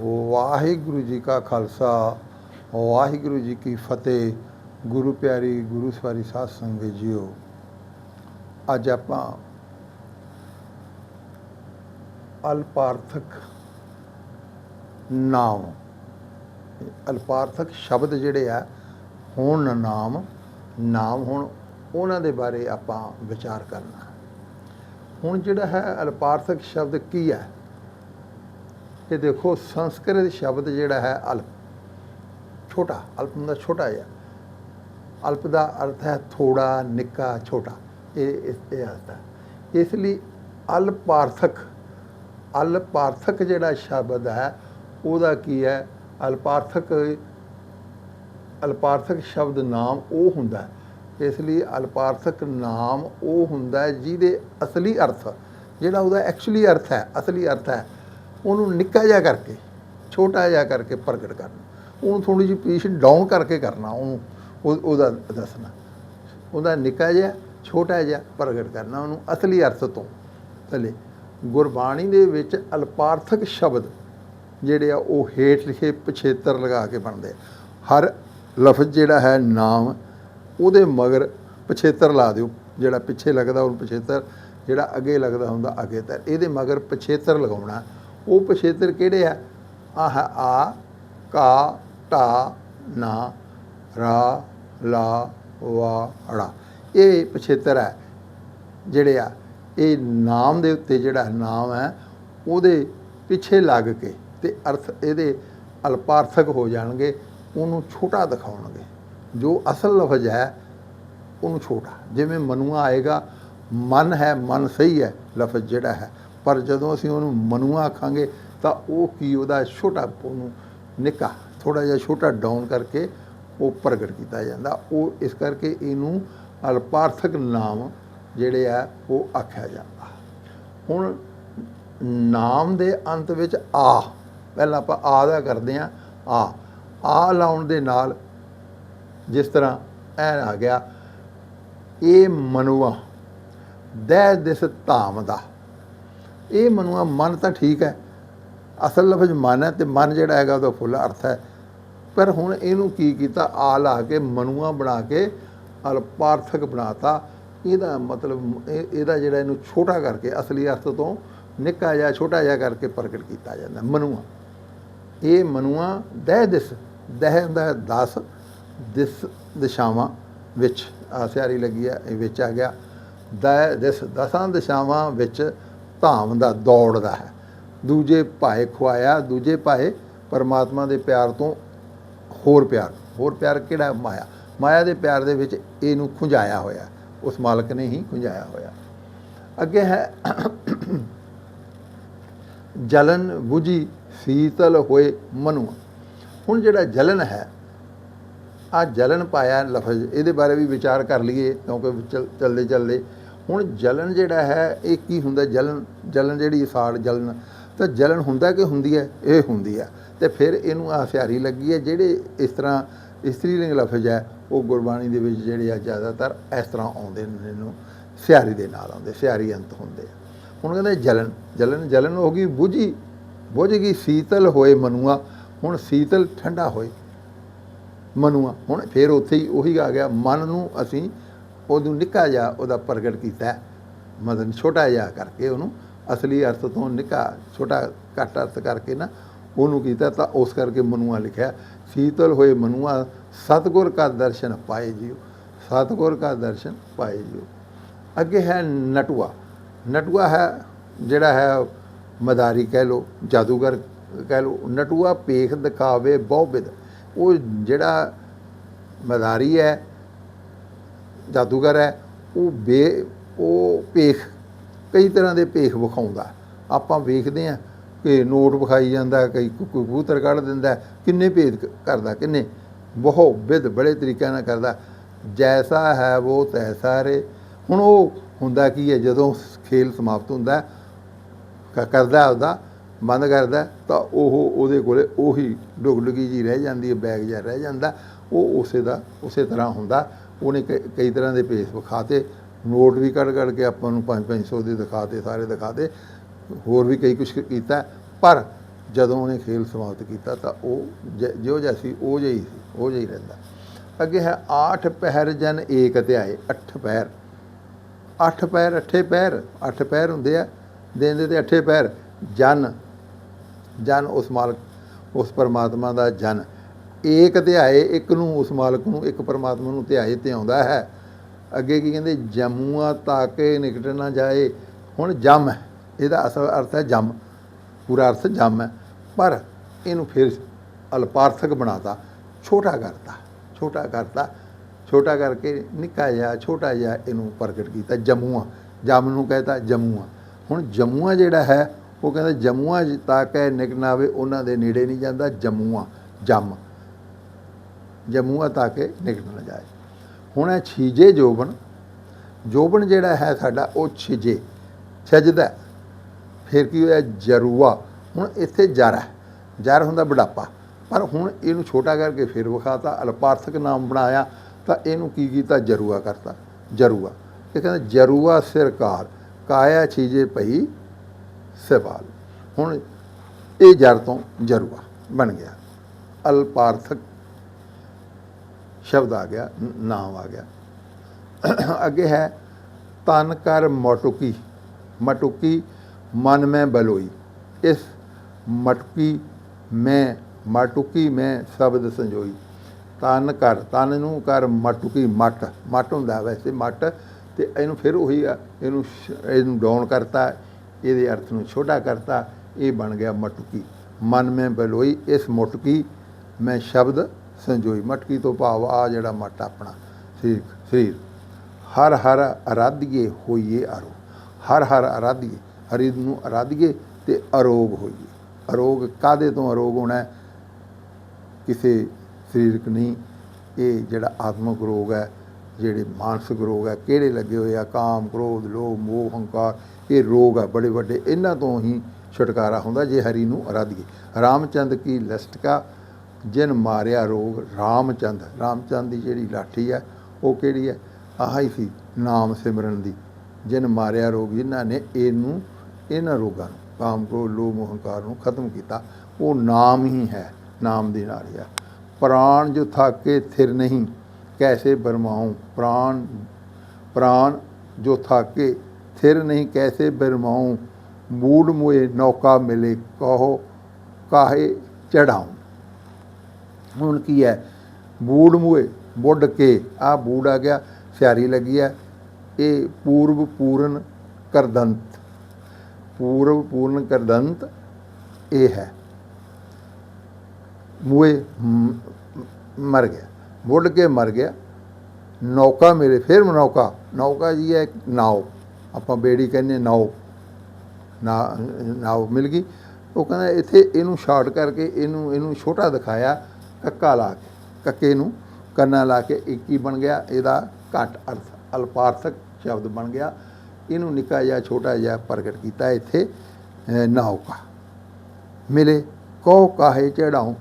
ਵਾਹਿਗੁਰੂ ਜੀ ਕਾ ਖਾਲਸਾ, ਵਾਹਿਗੁਰੂ ਜੀ ਕੀ ਫਤਿਹ। ਗੁਰੂ ਪਿਆਰੀ, ਗੁਰੂ ਸਵਾਰੀ ਸਾਧ ਸੰਗਤ ਜੀਓ, ਅੱਜ ਆਪਾਂ ਅਲਪਾਰਥਕ ਨਾਮ, ਅਲਪਾਰਥਕ ਸ਼ਬਦ ਜਿਹੜੇ ਆ, ਹੁਣ ਨਾਮ ਨਾਮ ਹੁਣ ਉਹਨਾਂ ਦੇ ਬਾਰੇ ਆਪਾਂ ਵਿਚਾਰ ਕਰਨਾ। ਹੁਣ ਜਿਹੜਾ ਹੈ ਅਲਪਾਰਥਕ ਸ਼ਬਦ ਕੀ ਹੈ? ਇਹ ਦੇਖੋ ਸੰਸਕ੍ਰਿਤ ਸ਼ਬਦ ਜਿਹੜਾ ਹੈ ਅਲਪ, ਛੋਟਾ, ਅਲਪ ਦਾ ਛੋਟਾ ਜਿਹਾ। ਅਲਪ ਦਾ ਅਰਥ ਹੈ ਥੋੜਾ, ਨਿੱਕਾ, ਛੋਟਾ। ਇਹ ਇਸ- ਇਹ ਅਰਥ ਹੈ। ਇਸ ਲਈ ਅਲਪਾਰਥਕ ਅਲਪਾਰਥਕ ਜਿਹੜਾ ਸ਼ਬਦ ਹੈ, ਉਹਦਾ ਕੀ ਹੈ? ਅਲਪਾਰਥਕ ਅਲਪਾਰਥਕ ਸ਼ਬਦ ਨਾਮ ਉਹ ਹੁੰਦਾ ਹੈ। ਇਸ ਲਈ ਅਲਪਾਰਥਕ ਨਾਮ ਉਹ ਹੁੰਦਾ ਹੈ ਜਿਹਦੇ ਅਸਲੀ ਅਰਥ, ਜਿਹੜਾ ਉਹਦਾ ਐਕਚੁਅਲੀ ਅਰਥ ਹੈ, ਅਸਲੀ ਅਰਥ ਹੈ ਉਹਨੂੰ ਨਿੱਕਾ ਜਿਹਾ ਕਰਕੇ, ਛੋਟਾ ਜਿਹਾ ਕਰਕੇ ਪ੍ਰਗਟ ਕਰਨਾ। ਉਹਨੂੰ ਥੋੜੀ ਜਿਹੀ ਪੋਜੀਸ਼ਨ ਡਾਊਨ ਕਰਕੇ ਕਰਨਾ ਉਹਨੂੰ, ਉਹ- ਉਹਦਾ ਦੱਸਣਾ। ਉਹਦਾ ਨਿੱਕਾ ਜਿਹਾ, ਛੋਟਾ ਜਿਹਾ ਪ੍ਰਗਟ ਕਰਨਾ ਉਹਨੂੰ ਅਸਲੀ ਅਰਥ ਤੋਂ। ਥੱਲੇ, ਗੁਰਬਾਣੀ ਦੇ ਵਿੱਚ ਅਲਪਾਰਥਕ ਸ਼ਬਦ ਜਿਹੜੇ ਆ, ਉਹ ਹੇਠ ਲਿਖੇ ਪਛੇਤਰ ਲਗਾ ਕੇ ਬਣਦੇ ਆ। ਹਰ ਲਫ਼ਜ਼ ਜਿਹੜਾ ਹੈ, ਨਾਮ, ਉਹਦੇ ਮਗਰ ਪਛੇਤਰ ਲਾ ਦਿਓ। ਜਿਹੜਾ ਪਿੱਛੇ ਲੱਗਦਾ, ਉਹਨੂੰ ਪਛੇਤਰ। ਜਿਹੜਾ ਅੱਗੇ ਲੱਗਦਾ ਹੁੰਦਾ, ਅੱਗੇ ਤਰ ਇਹਦੇ ਮਗਰ ਪਛੇਤਰ ਲਗਾਉਣਾ। ਉਹ ਪਛੇਤਰ ਕਿਹੜੇ ਆ? ਆਹ ਆ, ਕਾ ਟਾ ਨਾ, ਰਾ, ਲਾ, ਵਾ, ੜਾ। ਇਹ ਪਛੇਤਰ ਹੈ ਜਿਹੜੇ ਆ। ਇਹ ਨਾਮ ਦੇ ਉੱਤੇ ਜਿਹੜਾ ਨਾਮ ਹੈ, ਉਹਦੇ ਪਿੱਛੇ ਲੱਗ ਕੇ ਤੇ ਅਰਥ ਇਹਦੇ ਅਲਪਾਰਥਕ ਹੋ ਜਾਣਗੇ, ਉਹਨੂੰ ਛੋਟਾ ਦਿਖਾਉਣਗੇ। ਜੋ ਅਸਲ ਲਫ਼ਜ਼ ਹੈ, ਉਹਨੂੰ ਛੋਟਾ। ਜਿਵੇਂ ਮਨੂਆ ਆਏਗਾ, ਮਨ ਹੈ, ਮਨ ਸਹੀ ਹੈ, ਲਫ਼ਜ਼ ਜਿਹੜਾ ਹੈ ਪਰ ਜਦੋਂ ਅਸੀਂ ਉਹਨੂੰ ਮਨੂਆ ਆਖਾਂਗੇ, ਤਾਂ ਉਹ ਕੀ ਉਹਦਾ ਛੋਟਾ ਉਹਨੂੰ ਨਿੱਕਾ ਥੋੜਾ ਜਿਹਾ ਛੋਟਾ ਡਾਊਨ ਕਰਕੇ ਉਹ ਪ੍ਰਗਟ ਕੀਤਾ ਜਾਂਦਾ। ਉਹ ਇਸ ਕਰਕੇ ਇਹਨੂੰ ਅਲਪਾਰਥਕ ਨਾਮ ਜਿਹੜੇ ਆ, ਉਹ ਆਖਿਆ ਜਾਂਦਾ। ਹੁਣ ਨਾਮ ਦੇ ਅੰਤ ਵਿੱਚ ਆ, ਪਹਿਲਾਂ ਆਪਾਂ ਆ ਦਾ ਕਰਦੇ ਆ ਆ। ਆ ਲਾਉਣ ਦੇ ਨਾਲ ਜਿਸ ਤਰ੍ਹਾਂ ਐ ਆ ਗਿਆ, ਇਹ ਮਨੁਆ, ਦਹਿ ਦਿਸ ਧਾਮ ਦਾ। ਇਹ ਮਨੁਆ ਮਨ ਤਾਂ ਠੀਕ ਹੈ। ਅਸਲ ਲਫ਼ਜ਼ ਮਨ ਹੈ ਤੇ ਮਨ ਜਿਹੜਾ ਹੈਗਾ ਉਹਦਾ ਫੁੱਲ ਅਰਥ ਹੈ। ਪਰ ਹੁਣ ਇਹਨੂੰ ਕੀ ਕੀਤਾ? ਆ ਲਾ ਕੇ ਮਨੁਆ ਬਣਾ ਕੇ ਅਲਪਾਰਥਕ ਬਣਾਤਾ। ਇਹਦਾ ਮਤਲਬ ਇਹ- ਇਹਦਾ ਜਿਹੜਾ ਇਹਨੂੰ ਛੋਟਾ ਕਰਕੇ, ਅਸਲੀ ਅਰਥ ਤੋਂ ਨਿੱਕਾ ਜਿਹਾ, ਛੋਟਾ ਜਿਹਾ ਕਰਕੇ ਪ੍ਰਗਟ ਕੀਤਾ ਜਾਂਦਾ, ਮਨੁਆ। ਇਹ ਮਨੁਆ ਦਹਿ ਦਿਸ, ਦਹਿ ਹੁੰਦਾ 10 ਦਿਸ ਦਿਸ਼ਾਵਾਂ ਵਿੱਚ। ਆਸਿਆਰੀ ਲੱਗੀ ਹੈ ਇਹ ਵਿੱਚ ਆ ਗਿਆ। ਦਹਿ ਦਿਸ, ਦਸਾਂ ਦਿਸ਼ਾਵਾਂ ਵਿੱਚ ਧਾਮ ਦਾ ਦੌੜਦਾ ਹੈ। ਦੂਜੇ ਭਾਏ ਖੁਆਇਆ, ਦੂਜੇ ਭਾਏ ਪਰਮਾਤਮਾ ਦੇ ਪਿਆਰ ਤੋਂ ਹੋਰ ਪਿਆਰ। ਹੋਰ ਪਿਆਰ ਕਿਹੜਾ ਮਾਇਆ। ਮਾਇਆ ਦੇ ਪਿਆਰ ਦੇ ਵਿੱਚ ਇਹਨੂੰ ਖੁੰਝਾਇਆ ਹੋਇਆ ਉਸ ਮਾਲਕ ਨੇ ਹੀ ਖੁੰਝਾਇਆ ਹੋਇਆ ਅੱਗੇ ਹੈ, ਜਲਨ 부ਜੀ ਸੀਤਲ ਹੋਏ ਮਨੁਆ। ਹੁਣ ਜਿਹੜਾ ਜਲਨ ਹੈ ਆ ਜਲਨ ਪਾਇਆ ਲਫ਼ਜ਼, ਇਹਦੇ ਬਾਰੇ ਵੀ ਵਿਚਾਰ ਕਰ ਲਈਏ, ਕਿਉਂਕਿ ਚੱਲ- ਚੱਲਦੇ ਚੱਲਦੇ ਹੁਣ ਜਲਨ ਜਿਹੜਾ ਹੈ, ਇਹ ਕੀ ਹੁੰਦਾ? ਜਲਨ ਜਲਨ ਜਿਹੜੀ ਸਾੜ ਜਲਨ, ਤਾਂ ਜਲਨ ਹੁੰਦਾ ਕਿ ਹੁੰਦੀ ਹੈ? ਇਹ ਹੁੰਦੀ ਹੈ। ਤੇ ਫਿਰ ਇਹਨੂੰ ਆ ਸਿਆਰੀ ਲੱਗੀ ਹੈ, ਜਿਹੜੇ ਇਸ ਤਰ੍ਹਾਂ ਇਸਤਰੀ ਲਿੰਗ ਲਫ਼ਜ਼ ਹੈ, ਉਹ ਗੁਰਬਾਣੀ ਦੇ ਵਿੱਚ ਜਿਹੜੇ ਆ ਜ਼ਿਆਦਾਤਰ ਇਸ ਤਰ੍ਹਾਂ ਆਉਂਦੇ ਨੇ, ਇਹਨੂੰ ਸਿਆਰੀ ਦੇ ਨਾਲ ਆਉਂਦੇ ਸਿਆਰੀ ਅੰਤ ਹੁੰਦੇ ਆ। ਹੁਣ ਕਹਿੰਦੇ ਜਲਨ ਜਲਨ ਜਲਨ ਹੋ ਗਈ ਬੁਝੀ, ਬੁਝ ਗਈ ਸੀਤਲ ਹੋਏ ਮਨੂਆ, ਹੁਣ ਸੀਤਲ ਠੰਡਾ ਹੋਏ ਮਨੂਆ। ਹੁਣ ਫਿਰ ਉੱਥੇ ਹੀ ਉਹੀ ਆ ਗਿਆ, ਮਨ ਨੂੰ ਅਸੀਂ ਉਹਨੂੰ ਨਿੱਕਾ ਜਿਹਾ ਉਹਦਾ ਪ੍ਰਗਟ ਕੀਤਾ। ਹੈ। ਮਤਲਬ ਛੋਟਾ ਜਿਹਾ ਕਰਕੇ ਉਹਨੂੰ ਅਸਲੀ ਅਰਥ ਤੋਂ ਨਿੱਕਾ, ਛੋਟਾ, ਘੱਟ ਅਰਥ ਕਰਕੇ ਨਾ ਉਹਨੂੰ ਕੀਤਾ ਤਾਂ ਉਸ ਕਰਕੇ ਮਨੂਆ ਲਿਖਿਆ। ਸੀਤਲ ਹੋਏ ਮਨੂਆ, ਸਤਗੁਰ ਕਾ ਦਰਸ਼ਨ ਪਾਏ ਜੀਓ ਸਤਗੁਰ ਕਾ ਦਰਸ਼ਨ ਪਾਏ ਜੀਓ ਅੱਗੇ ਹੈ ਨਟੂਆ। ਨਟੂਆ ਹੈ, ਜਿਹੜਾ ਹੈ ਮਦਾਰੀ ਕਹਿ ਲੋ ਜਾਦੂਗਰ ਕਹਿ ਲੋ ਨਟੂਆ ਪੇਖ ਦਿਖਾਵੇ ਬਹੁਬਿਦ ਉਹ ਜਿਹੜਾ ਮਦਾਰੀ ਹੈ ਜਾਦੂਗਰ ਹੈ, ਉਹ ਬੇ, ਉਹ ਭੇਖ ਕਈ ਤਰ੍ਹਾਂ ਦੇ ਭੇਖ ਵਿਖਾਉਂਦਾ। ਆਪਾਂ ਵੇਖਦੇ ਹਾਂ ਕਿ ਨੋਟ ਵਿਖਾਈ ਜਾਂਦਾ, ਕਈ ਕੋਈ ਕਬੂਤਰ ਕੱਢ ਦਿੰਦਾ, ਕਿੰਨੇ ਭੇਦ ਕਰਦਾ, ਕਿੰਨੇ। ਬਹੁ ਵਿਦ ਬੜੇ ਤਰੀਕਿਆਂ ਨਾਲ ਕਰਦਾ। ਜੈਸਾ ਹੈ ਉਹ ਤੈਸਾ ਰੇ। ਹੁਣ ਉਹ ਹੁੰਦਾ ਕੀ ਹੈ, ਜਦੋਂ ਖੇਲ ਸਮਾਪਤ ਹੁੰਦਾ ਕਰਦਾ ਉਹਦਾ ਬੰਦ ਕਰਦਾ, ਤਾਂ ਉਹ ਉਹਦੇ ਕੋਲੇ ਉਹੀ ਡੁਗਡੁਗੀ ਜੀ ਰਹਿ ਜਾਂਦੀ ਹੈ, ਬੈਗ ਜਿਹਾ ਰਹਿ ਜਾਂਦਾ। ਉਹ ਉਸੇ ਦਾ, ਉਸੇ ਤਰ੍ਹਾਂ ਹੁੰਦਾ। ਉਹਨੇ ਕਈ ਕਈ ਤਰ੍ਹਾਂ ਦੇ ਭੇਸ਼ ਵਿਖਾਤੇ। ਨੋਟ ਵੀ ਕੱਢ ਕੱਢ ਕੇ ਆਪਾਂ ਨੂੰ 5-500 ਦੇ ਦਿਖਾਤੇ, ਸਾਰੇ ਦਿਖਾਤੇ। ਹੋਰ ਵੀ ਕਈ ਕੁਝ ਕੀਤਾ। ਪਰ ਜਦੋਂ ਉਹਨੇ ਖੇਲ ਸਮਾਪਤ ਕੀਤਾ ਤਾਂ ਉਹ ਜ- ਜੋ ਜੈਸੀ ਉਹ ਜਿਹੀ ਸੀ, ਉਹ ਜਿਹੀ ਰਹਿੰਦਾ। ਅੱਗੇ ਹੈ, ਆਠ ਪਹਿਰ ਜਨ ਏਕ ਧਿਆਏ, ਅੱਠ ਪਹਿਰ। ਅੱਠ ਪੈਰ ਅੱਠੇ ਪੈਰ ਅੱਠ ਪੈਰ ਹੁੰਦੇ ਆ। ਦਿਨ ਦੇ ਤੇ ਅੱਠੇ ਪੈਰ ਜਨ ਜਨ ਉਸ ਮਾਲਕ, ਉਸ ਪਰਮਾਤਮਾ ਦਾ ਜਨ। ਏਕ ਧਿਆਏ ਇੱਕ ਨੂੰ, ਉਸ ਮਾਲਕ ਨੂੰ, ਇੱਕ ਪਰਮਾਤਮਾ ਨੂੰ ਧਿਆਏ ਤੇ ਆਉਂਦਾ ਹੈ। ਅੱਗੇ ਕੀ ਕਹਿੰਦੇ, ਜਮੂਆ ਤਾਕੇ ਨਿਕਟ ਨਾ ਜਾਏ। ਹੁਣ ਜਮ ਹੈ। ਇਹਦਾ ਅਸਲ ਅਰਥ ਹੈ ਜਮ। ਪੂਰਾ ਅਰਥ ਜਮ ਹੈ। ਪਰ ਇਹਨੂੰ ਫਿਰ ਅਲਪਾਰਥਕ ਬਣਾਤਾ, ਛੋਟਾ ਕਰਤਾ ਛੋਟਾ ਕਰਤਾ, ਛੋਟਾ ਕਰਕੇ ਨਿੱਕਾ ਜਿਹਾ, ਛੋਟਾ ਜਿਹਾ ਇਹਨੂੰ ਪ੍ਰਗਟ ਕੀਤਾ, ਜਮੂਆ। ਜਮ ਨੂੰ ਕਹਿੰਦਾ ਜਮੂਆ। ਹੁਣ ਜਮੂਆ ਜਿਹੜਾ ਹੈ, ਉਹ ਕਹਿੰਦਾ ਜਮੂਆ ਤੱਕ ਹੈ ਨਿਕਨਾਵੇ ਉਹਨਾਂ ਦੇ ਨੇੜੇ ਨਹੀਂ ਜਾਂਦਾ, ਜਮੂਆ, ਜਮ। ਜਮੂਆ ਤੱਕ ਨਿਕਲ ਨਾ ਜਾਏ। ਹੁਣ ਇਹ ਛੀਜੇ ਜੋਬਨ। ਜੋਬਨ ਜਿਹੜਾ ਹੈ ਸਾਡਾ, ਉਹ ਛਿਜੇ, ਛਜਦਾ ਫਿਰ ਕੀ ਹੋਇਆ? ਜਰੂਆ। ਹੁਣ ਇੱਥੇ ਜਰ ਹੈ। ਜਰ ਹੁੰਦਾ ਬੁਢਾਪਾ। ਪਰ ਹੁਣ ਇਹਨੂੰ ਛੋਟਾ ਕਰਕੇ ਫਿਰ ਵਿਖਾਤਾ, ਅਲਪਾਰਥਕ ਨਾਮ ਬਣਾਇਆ, ਤਾਂ ਇਹਨੂੰ ਕੀ ਕੀਤਾ? ਜਰੂਆ ਕਰਤਾ। ਜਰੂਆ। ਇਹ ਕਹਿੰਦਾ, ਜਰੂਆ ਸਿਰਕਾਰ ਕਾਇਆ ਛੀਜੇ ਪਈ ਸਵਾਲ। ਹੁਣ ਇਹ ਜਰ ਤੋਂ ਜਰੂਆ ਬਣ ਗਿਆ। ਅਲਪਾਰਥਕ ਸ਼ਬਦ ਆ ਗਿਆ ਨਾਮ ਆ ਗਿਆ। ਅੱਗੇ ਹੈ ਤਨ ਕਰ ਮਟੁਕੀ। ਮਟੁਕੀ ਮਨ ਮੈਂ ਬਲੋਈ। ਇਸ ਮਟਕੀ ਮੈਂ ਮਟੁਕੀ ਮੈਂ ਸ਼ਬਦ ਸੰਜੋਈ। ਤਨ ਕਰ ਤਨ ਨੂੰ ਕਰ ਮਟੁਕੀ ਮਟ। ਮਟ ਹੁੰਦਾ ਵੈਸੇ ਮਟ ਤੇ ਇਹਨੂੰ ਫਿਰ ਉਹੀ ਆ, ਇਹਨੂੰ ਸ਼- ਇਹਨੂੰ ਡਾਊਨ ਕਰਤਾ ਇਹਦੇ ਅਰਥ ਨੂੰ ਛੋਟਾ ਕਰਤਾ ਇਹ ਬਣ ਗਿਆ ਮਟੁਕੀ। ਮਨ ਮੈਂ ਬਲੋਈ ਇਸ ਮਟਕੀ ਮੈਂ ਸ਼ਬਦ ਸੰਜੋਈ ਮਟਕੀ ਤੋਂ ਭਾਵ ਆ ਜਿਹੜਾ ਮਟ ਆਪਣਾ। ਸਰੀਰ ਸਰੀਰ। ਹਰ ਹਰ ਅਰਾਧੀਏ ਹੋਈਏ ਅਰੋ ਹਰ ਹਰ ਅਰਾਧੀਏ ਹਰੀ ਨੂੰ ਅਰਾਧੀਏ ਤੇ ਅਰੋਗ ਹੋਈਏ। ਅਰੋਗ ਕਾਦੇ ਤੋਂ ਅਰੋਗ ਹੋਣਾ ਕਿਸੇ ਸਰੀਰਕ ਨਹੀਂ। ਇਹ ਜਿਹੜਾ ਆਤਮਿਕ ਰੋਗ ਹੈ, ਜਿਹੜੇ ਮਾਨਸਿਕ ਰੋਗ ਹੈ, ਕਿਹੜੇ ਲੱਗੇ ਹੋਏ ਆ? ਕਾਮ, ਕ੍ਰੋਧ, ਲੋਭ, ਮੋਹ, ਹੰਕਾਰ। ਇਹ ਰੋਗ ਆ ਬੜੇ ਵੱਡੇ। ਇਹਨਾਂ ਤੋਂ ਹੀ ਛੁਟਕਾਰਾ ਹੁੰਦਾ ਜੇ ਹਰੀ ਨੂੰ ਅਰਾਧੀਏ। ਰਾਮਚੰਦ ਕੀ ਲਸਟਕਾ ਜਿਨ ਮਾਰਿਆ ਰੋਗ, ਰਾਮਚੰਦ ਰਾਮਚੰਦ ਦੀ ਜਿਹੜੀ ਲਾਠੀ ਹੈ ਉਹ ਕਿਹੜੀ ਹੈ ਆਹ ਹੀ ਸੀ, ਨਾਮ ਸਿਮਰਨ ਦੀ। ਜਿਨ ਮਾਰਿਆ ਰੋਗ, ਜਿਨ੍ਹਾਂ ਨੇ ਇਹਨੂੰ, ਇਹਨਾਂ ਰੋਗਾਂ ਨੂੰ, ਕਾਮ ਕ੍ਰੋਧ, ਲੋਭ, ਅਹੰਕਾਰ ਨੂੰ ਖਤਮ ਕੀਤਾ, ਉਹ ਨਾਮ ਹੀ ਹੈ, ਨਾਮ ਦੀ ਨਾਲ ਹੈ ਪ੍ਰਾਣ ਜੋ ਥਾਕੇ, ਥਿਰ ਨਹੀਂ, ਕੈਸੇ ਬਰਮਾਉ? ਪ੍ਰਾਣ ਪ੍ਰਾਣ ਜੋ ਥਾਕੇ, ਥਿਰ ਨਹੀਂ, ਕੈਸੇ ਬਰਮਾਉ? ਮੂੜ ਮੋਏ ਨੌਕਾ ਮਿਲੇ, ਕਹੋ, ਕਾਹੇ ਚੜਾਉ ਹੁਣ ਕੀ ਹੈ? ਬੂੜ ਮੂਏ ਬੁੱਢ ਕੇ ਆ ਬੂੜ ਆ ਗਿਆ, ਸਿਆਰੀ ਲੱਗੀ ਹੈ। ਇਹ ਪੂਰਬ ਪੂਰਨ ਕਰਦੰਤ ਪੂਰਬ ਪੂਰਨ ਕਰਦੰਤ ਇਹ ਹੈ। ਮੂਏ ਮਰ ਗਿਆ, ਬੁੱਢ ਕੇ ਮਰ ਗਿਆ। ਨੌਕਾ ਮੇਰੇ, ਫਿਰ ਨੌਕਾ ਨੌਕਾ ਜੀ ਹੈ ਇੱਕ ਨਾਉ, ਆਪਾਂ ਬੇੜੀ ਕਹਿੰਦੇ ਨਾਉ। ਨਾ, ਨਾਉ ਮਿਲ ਗਈ। ਉਹ ਕਹਿੰਦਾ ਇੱਥੇ ਇਹਨੂੰ ਸ਼ਾਰਟ ਕਰਕੇ ਇਹਨੂੰ ਇਹਨੂੰ ਛੋਟਾ ਦਿਖਾਇਆ। ਕੱਕਾ ਲਾ ਕੇ, ਕੱਕੇ ਨੂੰ ਕੰਨਾ ਲਾ ਕੇ ਇੱਕ ਹੀ ਬਣ ਗਿਆ। ਇਹਦਾ ਘੱਟ ਅਰਥ, ਅਲਪਾਰਥਕ ਸ਼ਬਦ ਬਣ ਗਿਆ। ਇਹਨੂੰ ਨਿੱਕਾ ਜਿਹਾ, ਛੋਟਾ ਜਿਹਾ ਪ੍ਰਗਟ ਕੀਤਾ ਇੱਥੇ ਨੌਕਾ ਮਿਲੇ, ਕਹੋ ਕਾਹੇ ਚੜਾਉ।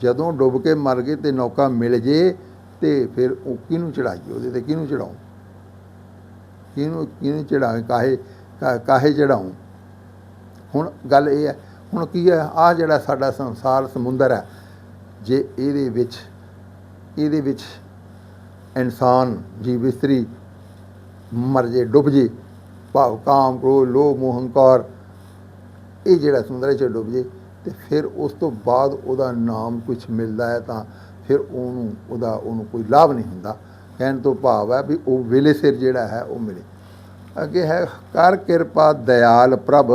ਜਦੋਂ ਡੁੱਬ ਕੇ ਮਰ ਗਏ ਤੇ ਨੌਕਾ ਮਿਲ ਜੇ ਤੇ ਫਿਰ ਉਹ ਕਿਹਨੂੰ ਚੜਾਈਏ? ਉਹਦੇ ਤੇ ਕਿਹਨੂੰ ਚੜਾਉ? ਕਿਹਨੂੰ ਕਿਹਨੂੰ ਚੜਾਵੇ? ਕਾਹੇ, ਕਾ- ਕਾਹੇ ਚੜਾਉ? ਹੁਣ ਗੱਲ ਇਹ ਹੈ, ਹੁਣ ਕੀ ਹੈ? ਆ ਜਿਹੜਾ ਸਾਡਾ ਸੰਸਾਰ ਸਮੁੰਦਰ ਹੈ ਜੇ ਇਹਦੇ ਵਿੱਚ ਇਹਦੇ ਵਿੱਚ ਇਨਸਾਨ ਜੀਵ ਇਸਤਰੀ ਮਰ ਜੇ, ਡੁੱਬ ਜੇ, ਭਾਵ ਕਾਮ, ਕ੍ਰੋਧ, ਲੋਭ, ਮੋਹ, ਹੰਕਾਰ, ਇਹ ਜਿਹੜਾ ਸਮੁੰਦਰ 'ਚ ਡੁੱਬ ਜੇ, ਤੇ ਫਿਰ ਉਸ ਤੋਂ ਬਾਅਦ ਉਹਦਾ ਨਾਮ ਕੁਝ ਮਿਲਦਾ ਹੈ ਤਾਂ ਫਿਰ ਉਹਨੂੰ, ਉਹਦਾ, ਉਹਨੂੰ ਕੋਈ ਲਾਭ ਨਹੀਂ ਹੁੰਦਾ। ਕਹਿਣ ਤੋਂ ਭਾਵ ਹੈ ਵੀ ਉਹ ਵੇਲੇ ਸਿਰ ਜਿਹੜਾ ਹੈ ਉਹ ਮਿਲੇ। ਅੱਗੇ ਹੈ, ਕਰ ਕਿਰਪਾ ਦਇਆਲ ਪ੍ਰਭ,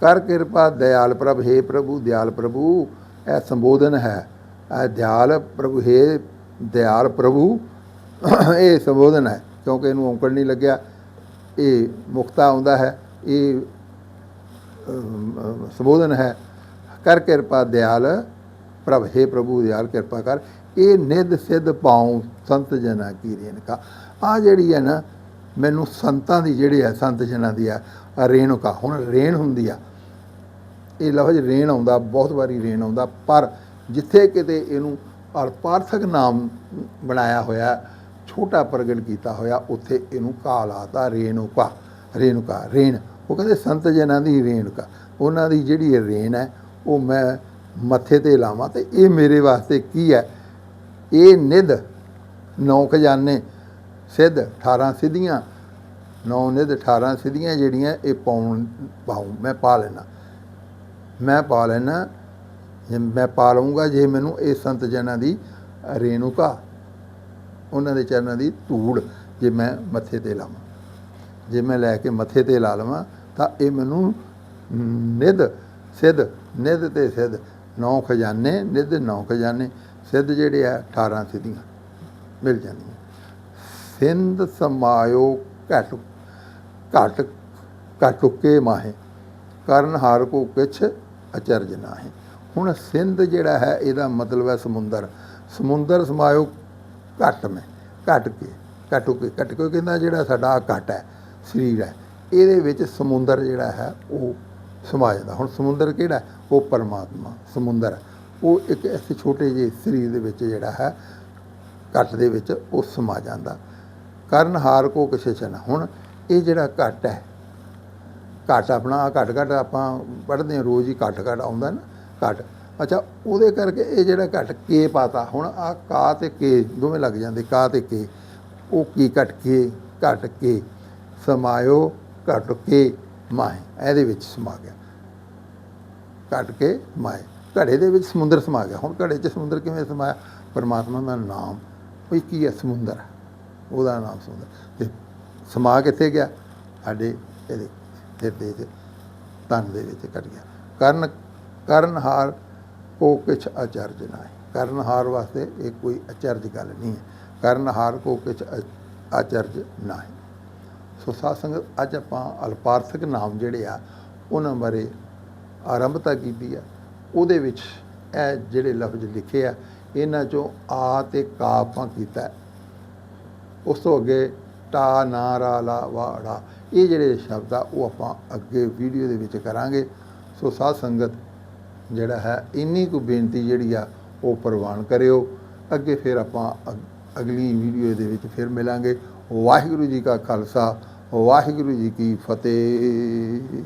ਕਰ ਕਿਰਪਾ ਦਇਆਲ ਪ੍ਰਭ, ਹੈ ਪ੍ਰਭੂ, ਦਿਆਲ ਪ੍ਰਭੂ, ਇਹ ਸੰਬੋਧਨ ਹੈ। ਦਿਆਲ ਪ੍ਰਭੂ, ਹੈ ਦਿਆਲ ਪ੍ਰਭੂ, ਇਹ ਸੰਬੋਧਨ ਹੈ, ਕਿਉਂਕਿ ਇਹਨੂੰ ਔਂਕੜ ਨਹੀਂ ਲੱਗਿਆ। ਇਹ ਮੁਕਤਾ ਆਉਂਦਾ ਹੈ, ਇਹ ਸੰਬੋਧਨ ਹੈ, ਕਰ ਕਿਰਪਾ ਦਿਆਲ ਪ੍ਰਭ, ਹੈ ਪ੍ਰਭੂ, ਦਿਆਲ ਕਿਰਪਾ ਕਰ। ਇਹ ਨਿਧ ਸਿੱਧ ਪਾਉ ਸੰਤ ਜਨਾ ਕੀ ਰੇਨਕਾ ਆ ਜਿਹੜੀ ਹੈ ਨਾ, ਮੈਨੂੰ ਸੰਤਾਂ ਦੀ ਜਿਹੜੀ ਹੈ, ਸੰਤ ਜਨਾਂ ਦੀ ਆ ਆਹ ਰੇਣੁਕਾ ਹੁਣ ਰੇਣ ਹੁੰਦੀ ਆ। ਇਹ ਲਫ਼ਜ਼ ਰੇਣ ਆਉਂਦਾ, ਬਹੁਤ ਵਾਰੀ ਰੇਣ ਆਉਂਦਾ, ਪਰ ਜਿੱਥੇ ਕਿਤੇ ਇਹਨੂੰ ਅਰਪਾਰਥਕ ਨਾਮ ਬਣਾਇਆ ਹੋਇਆ, ਛੋਟਾ ਪ੍ਰਗਟ ਕੀਤਾ ਹੋਇਆ, ਉੱਥੇ ਇਹਨੂੰ ਕਾ ਲਾਤਾ ਰੇਣੁਕਾ ਰੇਣੁਕਾ, ਰੇਣ। ਉਹ ਕਹਿੰਦੇ ਸੰਤ ਜਨਾਂ ਦੀ ਰੇਣੁਕਾ। ਉਹਨਾਂ ਦੀ ਜਿਹੜੀ ਰੇਣ ਹੈ, ਉਹ ਮੈਂ ਮੱਥੇ ਤੇ ਲਾਵਾਂ ਤੇ ਇਹ ਮੇਰੇ ਵਾਸਤੇ ਕੀ ਹੈ? ਇਹ ਨਿਧ, ਨੌ ਖਜ਼ਾਨੇ, ਸਿੱਧ 18 ਸਿੱਧੀਆਂ। ਨੌ ਨਿਧ 18 ਸਿੱਧੀਆਂ ਜਿਹੜੀਆਂ ਇਹ ਪਾਉਣ ਪਾਉ ਮੈਂ ਪਾ ਲੈਣਾ ਮੈਂ ਪਾ ਲੈਣਾ ਜੇ ਮੈਂ ਪਾ ਲਵਾਂਗਾ ਜੇ ਮੈਨੂੰ ਇਹ ਸੰਤ ਜਨਾਂ ਦੀ ਰੇਣੂਕਾ, ਉਹਨਾਂ ਦੇ ਚਰਨਾਂ ਦੀ ਧੂੜ ਜੇ ਮੈਂ ਮੱਥੇ ਤੇ ਲਾਵਾਂ, ਜੇ ਮੈਂ ਲੈ ਕੇ ਮੱਥੇ ਤੇ ਲਾ ਲਵਾਂ, ਤਾਂ ਇਹ ਮੈਨੂੰ ਨਿਧ, ਸਿੱਧ, ਨਿਧ ਤੇ ਸਿੱਧ, ਨੌ ਖਜ਼ਾਨੇ, ਨਿਧ, ਨੌ ਖਜ਼ਾਨੇ, ਸਿੱਧ ਜਿਹੜੇ ਆ 18 ਸਿੱਧੀਆਂ ਮਿਲ ਜਾਂਦੀਆਂ। ਸਿੰਧ ਸਮਾਇਓ ਘਟ ਘਟ ਘਟੁਕੇ ਮਾਹੇ, ਕਰਨ ਹਾਰ ਕੋ ਕਿਛ ਅਚਰਜ ਨਾਹੀਂ। ਹੁਣ ਸਿੰਧ ਜਿਹੜਾ ਹੈ, ਇਹਦਾ ਮਤਲਬ ਹੈ ਸਮੁੰਦਰ। ਸਮੁੰਦਰ ਸਮਾਇਓ ਘਟ ਮੈਂ, ਘਟ ਕੇ, ਘਟੁ ਕੇ, ਘਟ ਕੇ ਕਹਿੰਦਾ ਜਿਹੜਾ ਸਾਡਾ ਘਟ ਹੈ, ਸਰੀਰ ਹੈ। ਇਹਦੇ ਵਿੱਚ ਸਮੁੰਦਰ ਜਿਹੜਾ ਹੈ, ਉਹ ਸਮਾ ਜਾਂਦਾ ਹੁਣ ਸਮੁੰਦਰ ਕਿਹੜਾ ਉਹ ਪਰਮਾਤਮਾ, ਸਮੁੰਦਰ। ਹੈ। ਉਹ ਇੱਕ ਐਸੇ ਛੋਟੇ ਜਿਹੇ ਸਰੀਰ ਦੇ ਵਿੱਚ ਜਿਹੜਾ ਹੈ, ਘਟ ਦੇ ਵਿੱਚ ਉਹ ਸਮਾ ਜਾਂਦਾ। ਕਰਨ ਹਾਰ ਕੋ ਕਿਸੇ ਚਨਾ। ਹੁਣ ਇਹ ਜਿਹੜਾ ਘਟ ਹੈ, ਘਟ ਆਪਣਾ, ਆਹ ਘਟ ਘਟ ਆਪਾਂ ਪੜ੍ਹਦੇ ਹਾਂ, ਰੋਜ਼ ਹੀ ਘਟ ਘਟ ਆਉਂਦਾ ਨਾ। ਘਟ। ਅੱਛਾ, ਉਹਦੇ ਕਰਕੇ ਇਹ ਜਿਹੜਾ ਘਟ ਕੇ ਪਾਤਾ। ਹੁਣ ਆ ਕਾ ਤੇ ਕੇ ਦੋਵੇਂ ਲੱਗ ਜਾਂਦੇ, ਕਾ ਤੇ ਕੇ। ਉਹ ਕੀ ਘਟ ਕੇ ਘਟ ਕੇ। ਸਮਾਇਓ, ਘਟ ਕੇ ਮਾਏ ਇਹਦੇ ਵਿੱਚ ਸਮਾ ਗਿਆ। ਘਟ ਕੇ ਮਾਏ ਘੜੇ ਦੇ ਵਿੱਚ ਸਮੁੰਦਰ ਸਮਾ ਗਿਆ। ਹੁਣ ਘੜੇ 'ਚ ਸਮੁੰਦਰ ਕਿਵੇਂ ਸਮਾਇਆ? ਪਰਮਾਤਮਾ ਦਾ ਨਾਮ। ਉਹ ਕੀ ਹੈ ਸਮੁੰਦਰ। ਉਹਦਾ ਨਾਮ ਸਮੁੰਦਰ। ਤੇ ਸਮਾ ਕਿੱਥੇ ਗਿਆ? ਸਾਡੇ ਇਹਦੇ ਹਿਰਦੇ 'ਚ ਤਨ ਦੇ ਵਿੱਚ ਕੱਟ ਗਿਆ। ਕਰਨ ਕਰਨਹਾਰ ਕੋ ਕਿਛ ਅਚਰਜ ਨਾ ਹੈ। ਕਰਨਹਾਰ ਵਾਸਤੇ ਇਹ ਕੋਈ ਅਚਰਜ ਗੱਲ ਨਹੀਂ ਹੈ। ਕਰਨਹਾਰ ਕੋ ਕਿਛ ਅ- ਅਚਰਜ ਨਾ ਹੈ। ਸੋ ਸਾਧ ਸੰਗਤ ਅੱਜ ਆਪਾਂ ਅਲਪਾਰਥਕ ਨਾਮ ਜਿਹੜੇ ਆ, ਉਹਨਾਂ ਬਾਰੇ ਆਰੰਭਤਾ ਕੀਤੀ ਆ। ਉਹਦੇ ਵਿੱਚ ਇਹ ਜਿਹੜੇ ਲਫ਼ਜ਼ ਲਿਖੇ ਆ, ਇਹਨਾਂ ਚੋਂ ਆ ਤੇ ਕਾ ਆਪਾਂ ਕੀਤਾ। ਉਸ ਤੋਂ ਅੱਗੇ ਟਾ ਨਾ ਰਾ ਲਾ ਵਾ ਇਹ ਜਿਹੜੇ ਸ਼ਬਦ ਆ, ਉਹ ਆਪਾਂ ਅੱਗੇ ਵੀਡੀਓ ਦੇ ਵਿੱਚ ਕਰਾਂਗੇ। ਸੋ ਸਾਧ ਸੰਗਤ ਜਿਹੜਾ ਹੈ, ਇੰਨੀ ਕੁ ਬੇਨਤੀ ਜਿਹੜੀ ਆ, ਉਹ ਪ੍ਰਵਾਨ ਕਰਿਓ। ਅੱਗੇ ਫਿਰ ਆਪਾਂ ਅਗ- ਅਗਲੀ ਵੀਡੀਓ ਦੇ ਵਿੱਚ ਫਿਰ ਮਿਲਾਂਗੇ। ਵਾਹਿਗੁਰੂ ਜੀ ਕਾ ਖਾਲਸਾ, ਵਾਹਿਗੁਰੂ ਜੀ ਕੀ ਫਤਿਹ।